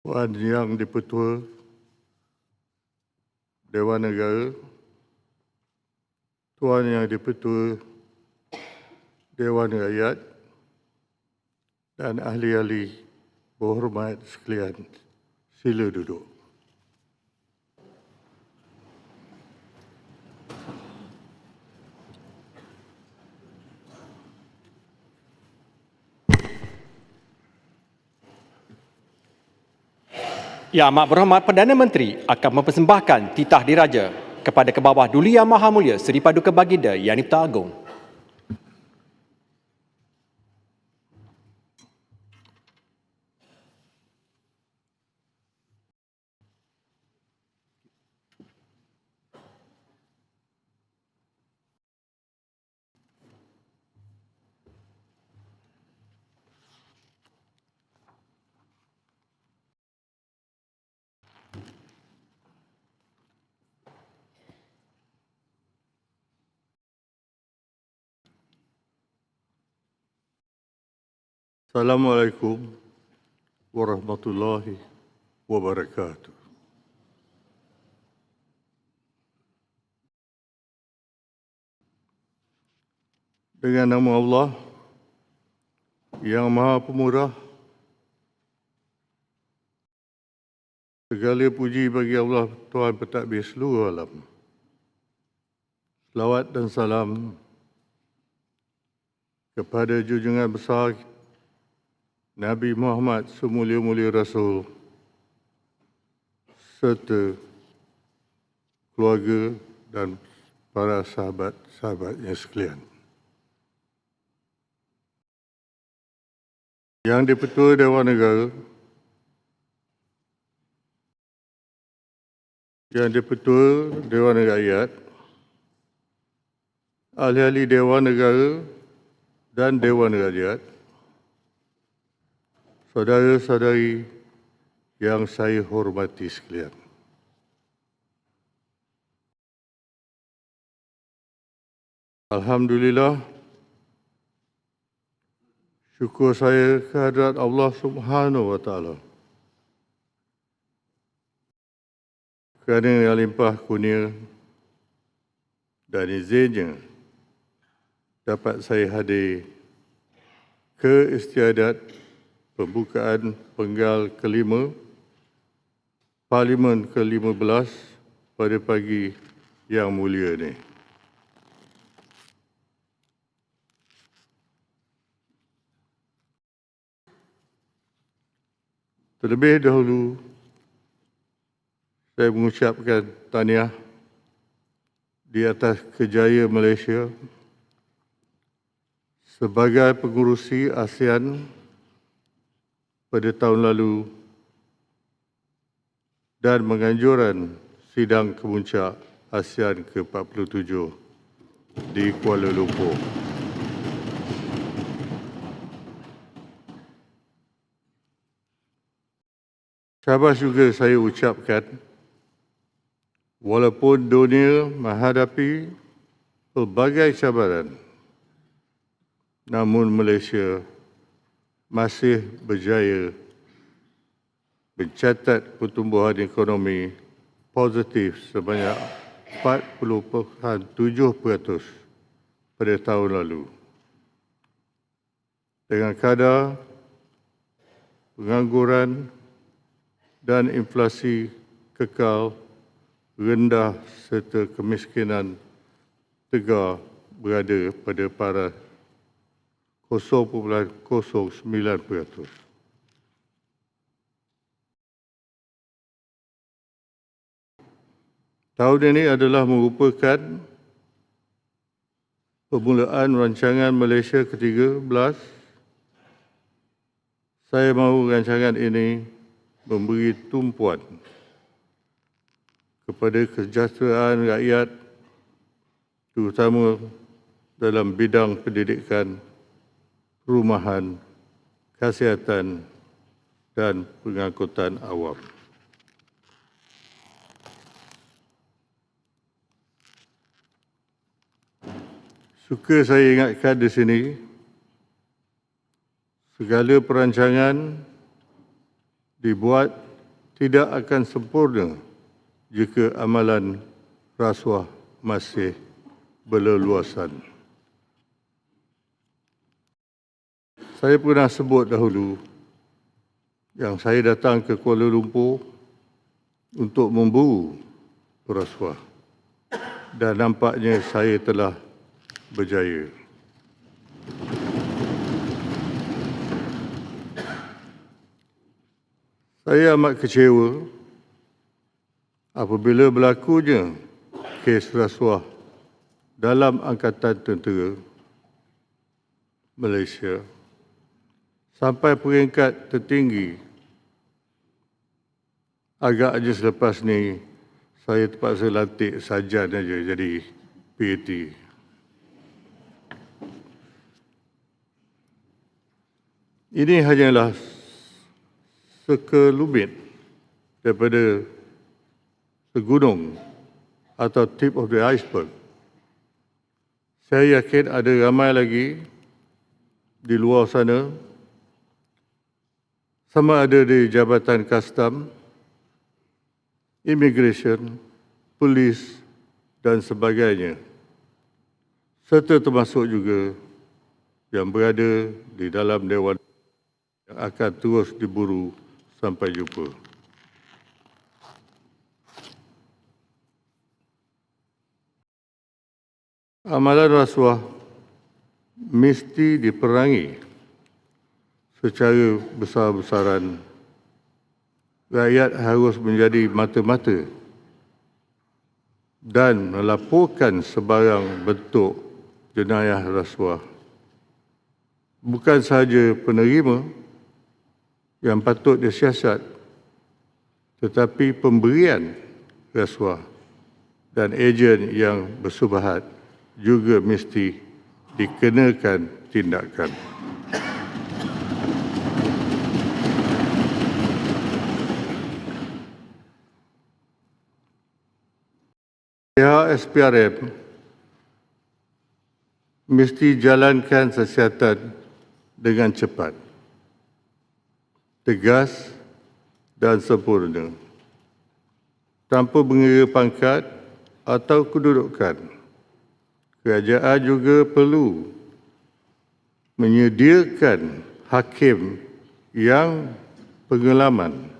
Puan Yang Dipertua Dewan Negara, Tuan Yang Dipertua Dewan Rakyat dan ahli-ahli berhormat sekalian, sila duduk. Yang Amat Berhormat Perdana Menteri akan mempersembahkan titah diraja kepada Kebawah Duli Yang Maha Mulia Seri Paduka Baginda Yang Agong. Assalamualaikum warahmatullahi wabarakatuh. Dengan nama Allah yang Maha Pemurah, segala puji bagi Allah Tuhan Pentadbir seluruh alam. Selawat dan salam kepada junjungan besar Nabi Muhammad semulia-mulia Rasul serta keluarga dan para sahabat-sahabatnya sekalian. Yang dipertua Dewan Negara, yang dipertua Dewan Rakyat, ahli-ahli Dewan Negara dan Dewan Rakyat, saudara-saudari yang saya hormati sekalian. Alhamdulillah, syukur saya kehadrat Allah Subhanahu wa taala. Kerana yang limpah kurnia dan izinnya dapat saya hadir ke istiadat pembukaan penggal kelima Parlimen ke-15 pada pagi yang mulia ini. Terlebih dahulu, saya mengucapkan tahniah di atas kejayaan Malaysia sebagai pengurusi ASEAN pada tahun lalu dan menganjuran sidang kemuncak ASEAN ke-47 di Kuala Lumpur. Syabas juga saya ucapkan walaupun dunia menghadapi pelbagai cabaran namun Malaysia masih berjaya mencatat pertumbuhan ekonomi positif sebanyak 40.7% pada tahun lalu. Dengan kadar pengangguran dan inflasi kekal rendah serta kemiskinan tegar berada pada para 0.09%. Tahun ini adalah merupakan permulaan rancangan Malaysia ke-13. Saya mahu rancangan ini memberi tumpuan kepada kesejahteraan rakyat terutama dalam bidang pendidikan perumahan, kesihatan dan pengangkutan awam. Suka saya ingatkan di sini, segala perancangan dibuat tidak akan sempurna jika amalan rasuah masih berleluasan. Saya pernah sebut dahulu yang saya datang ke Kuala Lumpur untuk memburu perasuah dan nampaknya saya telah berjaya. Saya amat kecewa apabila berlakunya kes rasuah dalam Angkatan Tentera Malaysia sampai peringkat tertinggi. Agaknya selepas ni saya terpaksa lantik sajan aja jadi PAT. Ini hanyalah sekelumit daripada segunung atau tip of the iceberg. Saya yakin ada ramai lagi di luar sana sama ada di Jabatan Kastam, Immigration, Polis dan sebagainya. Serta termasuk juga yang berada di dalam Dewan yang akan terus diburu Sampai jumpa. Amalan rasuah mesti diperangi secara besar-besaran. Rakyat harus menjadi mata-mata dan melaporkan sebarang bentuk jenayah rasuah. Bukan sahaja penerima, yang patut disiasat tetapi pemberian rasuah dan ejen yang bersubahat juga mesti dikenakan tindakan. Pihak SPRM mesti jalankan siasatan dengan cepat tegas dan sempurna tanpa mengira pangkat atau kedudukan. Kerajaan juga perlu menyediakan hakim yang pengalaman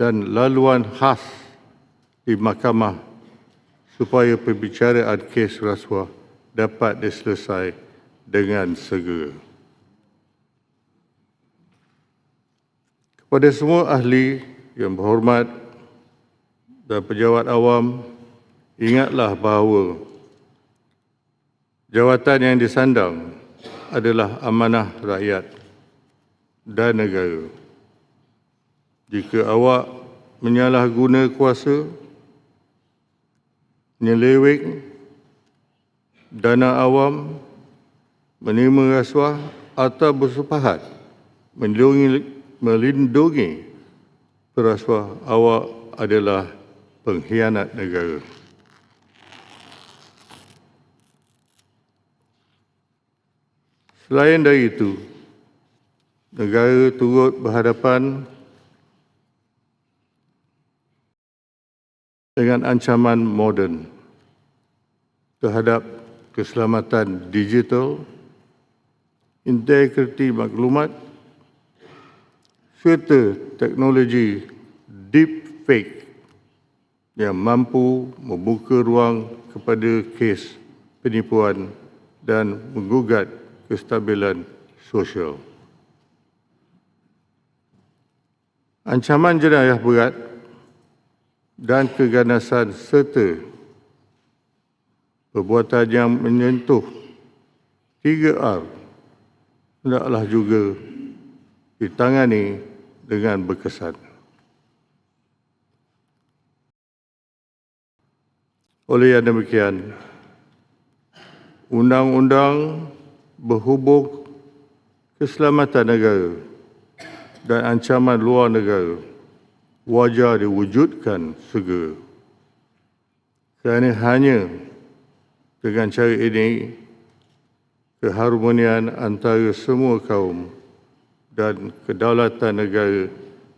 dan laluan khas di mahkamah supaya perbicaraan kes rasuah dapat diselesai dengan segera. Kepada semua ahli yang berhormat dan pejabat awam, ingatlah bahawa jawatan yang disandang adalah amanah rakyat dan negara. Jika awak menyalahguna kuasa, menyeleweng dana awam, menerima rasuah atau bersepahat melindungi melindungi perasuah awak adalah pengkhianat negara. Selain dari itu, negara turut berhadapan dengan ancaman moden terhadap keselamatan digital, integriti maklumat serta teknologi deep fake yang mampu membuka ruang kepada kes penipuan dan menggugat kestabilan sosial. Ancaman jenayah berat dan keganasan serta perbuatan yang menyentuh 3R hendaklah juga ditangani dengan berkesan. Oleh yang demikian, undang-undang berhubung keselamatan negara dan ancaman luar negara wajar diwujudkan segera. Kerana hanya dengan cara ini, keharmonian antara semua kaum dan kedaulatan negara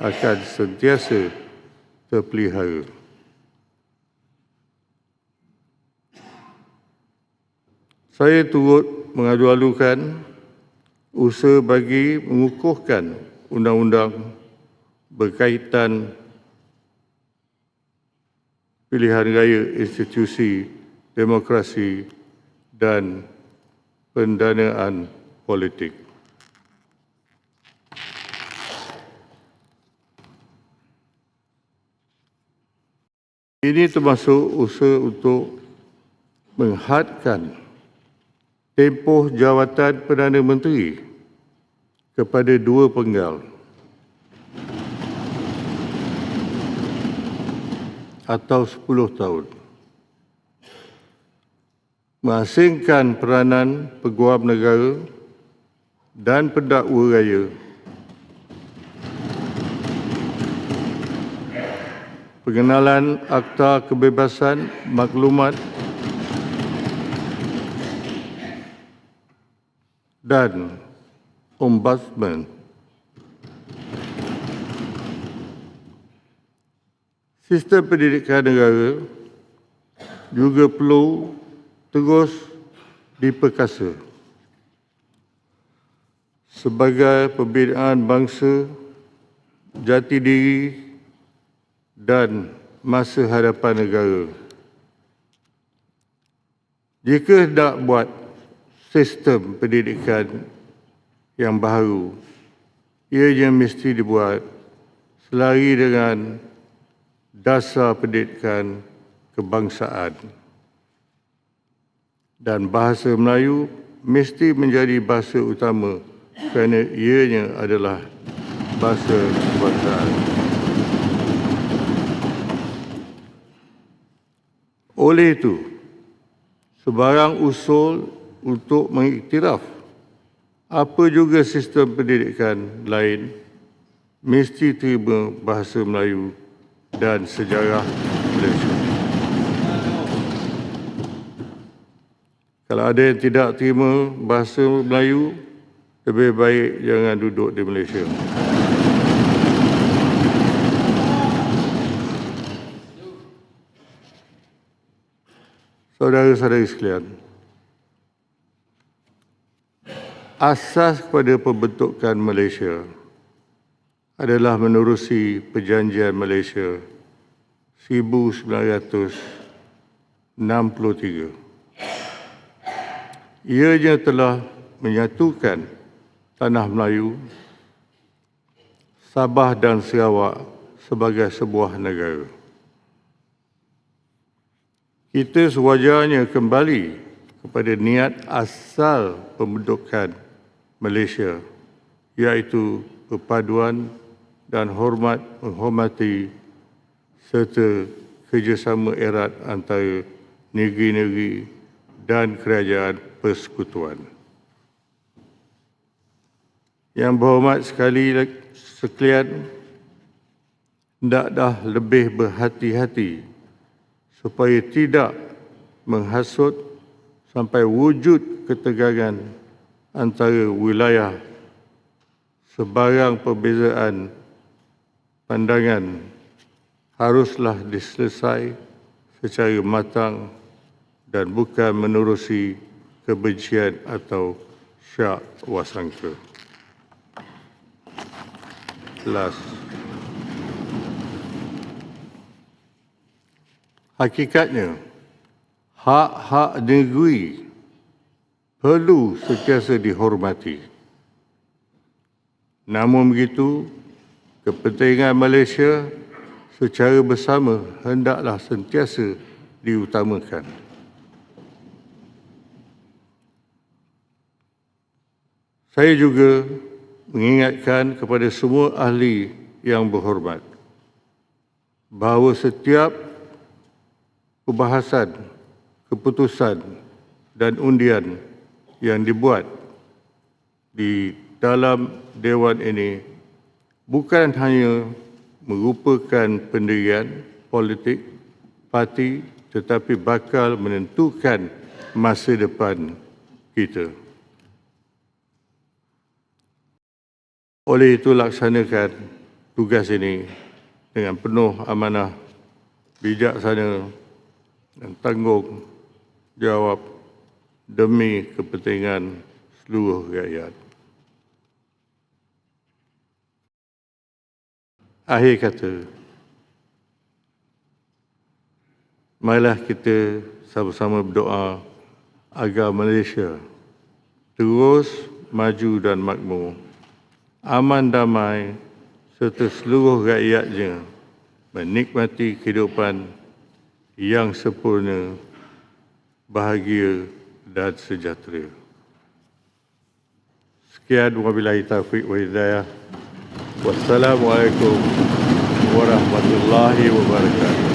akan sentiasa terpelihara. Saya turut mengadu-alukan usaha bagi mengukuhkan undang-undang berkaitan pilihan raya institusi demokrasi dan pendanaan politik. Ini termasuk usaha untuk menghadkan tempoh jawatan Perdana Menteri kepada dua penggal atau 10 tahun. Mengasingkan peranan peguam negara dan pendakwa raya pengenalan Akta Kebebasan Maklumat dan Ombudsman. Sistem pendidikan negara juga perlu terus diperkasa sebagai pembinaan bangsa, jati diri dan masa hadapan negara. Jika hendak buat sistem pendidikan yang baru, ianya mesti dibuat selari dengan dasar pendidikan kebangsaan. Dan bahasa Melayu mesti menjadi bahasa utama kerana ianya adalah bahasa kebangsaan. Oleh itu, sebarang usul untuk mengiktiraf apa juga sistem pendidikan lain mesti terima bahasa Melayu dan sejarah Malaysia. Kalau ada yang tidak terima bahasa Melayu, lebih baik jangan duduk di Malaysia. Saudara-saudari sekalian, asas kepada pembentukan Malaysia adalah menerusi perjanjian Malaysia 1963. Ianya telah menyatukan tanah Melayu, Sabah dan Sarawak sebagai sebuah negara. Kita sewajarnya kembali kepada niat asal pembentukan Malaysia iaitu perpaduan dan hormat menghormati serta kerjasama erat antara negeri-negeri dan kerajaan persekutuan. Yang berhormat sekali sekalian, hendaklah lebih berhati-hati supaya tidak menghasut sampai wujud ketegangan antara wilayah sebarang perbezaan pandangan haruslah diselesai secara matang dan bukan menerusi kebencian atau syak wasangka. Last. Hakikatnya, hak-hak negeri perlu sentiasa dihormati. Namun begitu, kepentingan Malaysia secara bersama hendaklah sentiasa diutamakan. Saya juga mengingatkan kepada semua ahli yang berhormat bahawa setiap perbahasan, keputusan dan undian yang dibuat di dalam Dewan ini bukan hanya merupakan pendirian politik parti tetapi bakal menentukan masa depan kita. Oleh itu laksanakan tugas ini dengan penuh amanah, bijaksana dan tanggung jawab demi kepentingan seluruh rakyat. Akhir kata, marilah kita sama-sama berdoa agar Malaysia terus maju dan makmur, aman damai serta seluruh rakyatnya menikmati kehidupan yang sempurna, bahagia dan sejahtera. Sekian wabillahi taufiq wa hidayah. Wassalamualaikum warahmatullahi wabarakatuh.